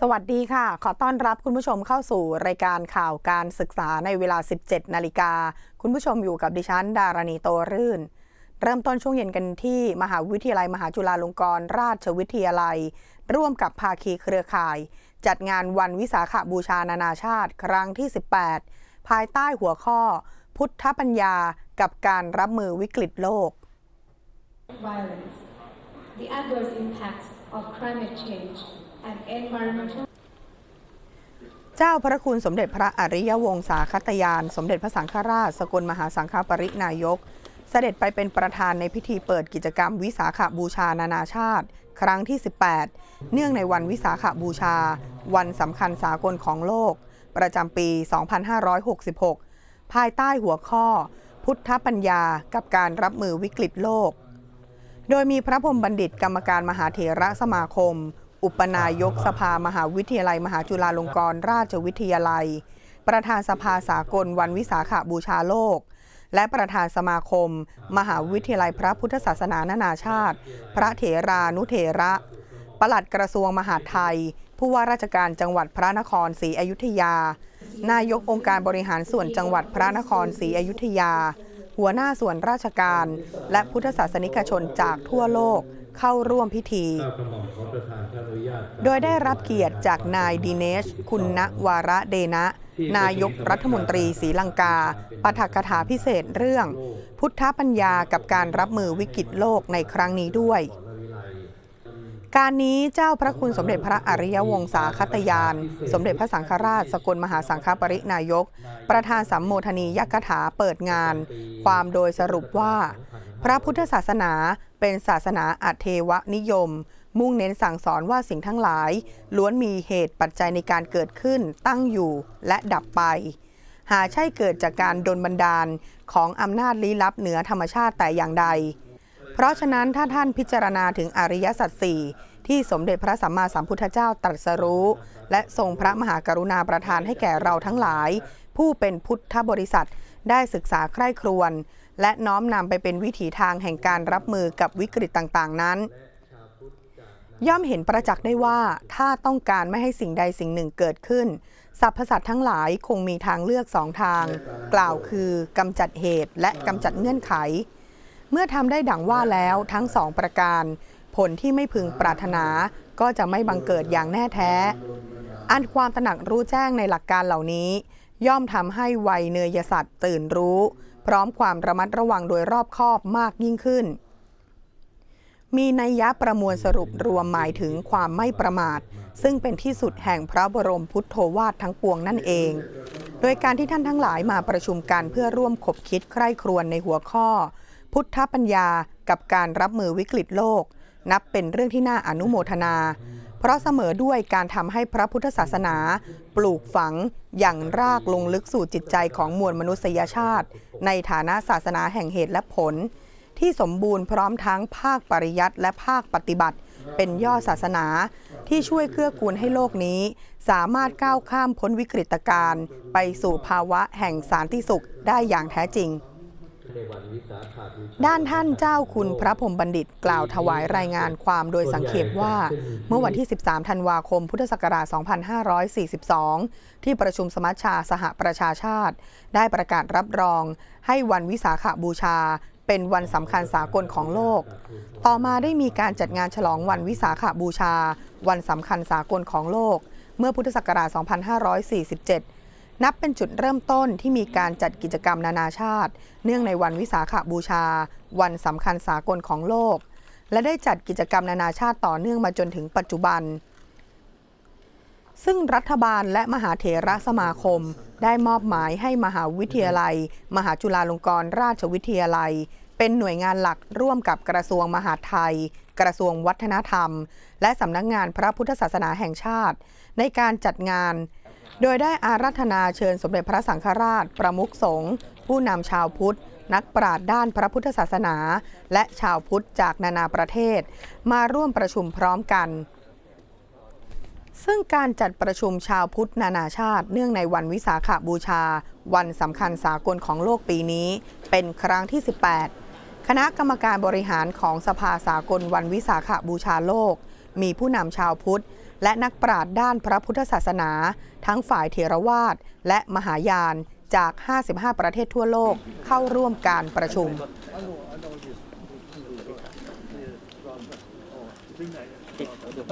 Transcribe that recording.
สวัสดีค่ะ ขอต้อนรับคุณผู้ชมเข้าสู่รายการข่าวการศึกษาในเวลา 17 นาฬิกา คุณผู้ชมอยู่กับดิฉัน ดารณีโตรื่น เริ่มต้นช่วงเย็นกันที่ มหาวิทยาลัย มหาจุฬาลงกรณราชวิทยาลัย ร่วมกับภาคีเครือข่าย จัดงานวันวิสาขบูชานานาชาติ ครั้งที่ 18 ภายใต้หัวข้อ พุทธปัญญากับการรับมือวิกฤตโลก violence, the adverse impacts of climate change and environmental เจ้าพระคุณสมเด็จพระอริยวงศาคตยาน สมเด็จพระสังฆราช สกลมหาสังฆปรินายก เสด็จไปเป็นประธานในพิธีเปิดกิจกรรมวิสาขบูชานานาชาติ ครั้งที่ 18 เนื่องในวันวิสาขบูชา วันสำคัญสากลของโลก ประจำปี 2566 ภายใต้หัวข้อ พุทธปัญญากับการรับมือวิกฤตโลก โดยมีพระพรมบัณฑิตกรรมการมหาเถระสมาคม อุปนายกสภามหาวิทยาลัย มหาจุฬาลงกรณราชวิทยาลัย ประธานสภาสากลวันวิสาขบูชาโลก และประธานสมาคม มหาวิทยาลัยพระพุทธศาสนานานาชาติ พระเถรานุเถระปลัดกระทรวงมหาดไทย ผู้ว่าราชการจังหวัดพระนครศรีอยุธยา นายกองค์การบริหารส่วนจังหวัดพระนครศรีอยุธยา หัวหน้าส่วนราชการ และพุทธศาสนิกชนจากทั่วโลก เข้าร่วมพิธีข้ากระหม่อมขอประทานพระอนุญาตโดยได้รับเกียรติจากนายดิเนช คุณณวาระเดนะ นายกรัฐมนตรีศรีลังกาปาฐกถาพิเศษเรื่อง พุทธปัญญากับการรับมือวิกฤตโลกในครั้งนี้ด้วย การนี้เจ้าพระคุณสมเด็จพระอริยวงศาคตยาน สมเด็จพระสังฆราช สกลมหาสังฆปรินายก ประธานสัมโมทนียักถาเปิดงาน ความโดยสรุปว่า พระพุทธศาสนาเป็นศาสนาอัตเทวนิยม มุ่งเน้นสั่งสอนว่าสิ่งทั้งหลาย ล้วนมีเหตุปัจจัยในการเกิดขึ้น ตั้งอยู่และดับไป หาใช่เกิดจากการดลบันดาลของอำนาจลี้ลับเหนือธรรมชาติแต่อย่างใด เพราะฉะนั้นถ้าท่านพิจารณาถึงอริยสัจสี่ที่สมเด็จพระสัมมาสัมพุทธเจ้าตรัสรู้ และทรงพระมหากรุณาประทานให้แก่เราทั้งหลาย ผู้เป็นพุทธบริษัทได้ศึกษาใคร่ครวญ และน้อมนำไปเป็นวิถีทางแห่งการรับมือกับวิกฤตต่างๆ นั้น ย่อมเห็นประจักษ์ได้ว่าถ้าต้องการไม่ให้สิ่งใดสิ่งหนึ่งเกิดขึ้นสรรพสัตว์ทั้งหลายคงมีทางเลือกสองทาง กล่าวคือกำจัดเหตุและกำจัดเงื่อนไข เมื่อทำได้ดังว่าแล้วทั้งสองประการ ผลที่ไม่พึงปรารถนาก็จะไม่บังเกิดอย่างแน่แท้ อันความตระหนักรู้แจ้งในหลักการเหล่านี้ ย่อมทำให้วัยเนยสัตว์ตื่นรู้ พร้อมความระมัดระวังโดยรอบคอบมากยิ่งขึ้น มีนัยยะประมวลสรุปรวมหมายถึงความไม่ประมาท ซึ่งเป็นที่สุดแห่งพระบรมพุทโธวาททั้งปวงนั่นเอง โดยการที่ท่านทั้งหลายมาประชุมกันเพื่อร่วมขบคิดใคร่ครวญในหัวข้อ พุทธปัญญากับการรับมือวิกฤตโลก นับเป็นเรื่องที่น่าอนุโมทนา เพราะเสมอด้วยการทำให้พระพุทธศาสนา ปลูกฝังอย่างรากลงลึกสู่จิตใจของมวลมนุษยชาติ ในฐานะศาสนาแห่งเหตุและผล ที่สมบูรณ์พร้อมทั้งภาคปริยัติและภาคปฏิบัติ เป็นย่อศาสนาที่ช่วยเกื้อกูลให้โลกนี้ สามารถก้าวข้ามพ้นวิกฤตการณ์ไปสู่ภาวะแห่งสารติสุขได้อย่างแท้จริง ด้านท่านเจ้าคุณพระพรหมบัณฑิตกล่าวถวายรายงานความโดยสังเขปว่า เมื่อวันที่ 13 ธันวาคม พุทธศักราช 2542 ที่ประชุมสมัชชาสหประชาชาติ ได้ประกาศรับรอง ให้วันวิสาขบูชา เป็นวันสำคัญสากลของโลก ต่อมาได้มีการจัดงานฉลองวันวิสาขบูชา วันสำคัญสากลของโลก เมื่อพุทธศักราช 2547 นับเป็นจุดเริ่มต้นที่มีการจัดกิจกรรมนานาชาติ เนื่องในวันวิสาขบูชา วันสำคัญสากลของโลก และได้จัดกิจกรรมนานาชาติต่อเนื่องมาจนถึงปัจจุบัน ซึ่งรัฐบาลและมหาเถระสมาคม ได้มอบหมายให้มหาวิทยาลัย มหาจุฬาลงกรณราชวิทยาลัย เป็นหน่วยงานหลักร่วมกับกระทรวงมหาดไทย กระทรวงวัฒนธรรม และสำนักงานพระพุทธศาสนาแห่งชาติ ในการจัดงาน โดยได้อารัธนาเชิญสมเด็จพระสังฆราช ประมุขสงฆ์ผู้นำชาวพุทธ นักปราชญ์ด้านพระพุทธศาสนา และชาวพุทธจากนานาประเทศ มาร่วมประชุมพร้อมกันซึ่งการจัดประชุมชาวพุทธนานาชาติเนื่องในวันวิสาขบูชา วันสำคัญสากลของโลกปีนี้ เป็นครั้งที่ 18 คณะกรรมการบริหารของสภาสากลวันวิสาขบูชาโลก มีผู้นำชาวพุทธ และนักปราชญ์ด้านพระพุทธศาสนา ทั้งฝ่ายเถรวาทและมหายานจาก 55 ประเทศทั่วโลกเข้าร่วมการประชุมด็กเดี๋ย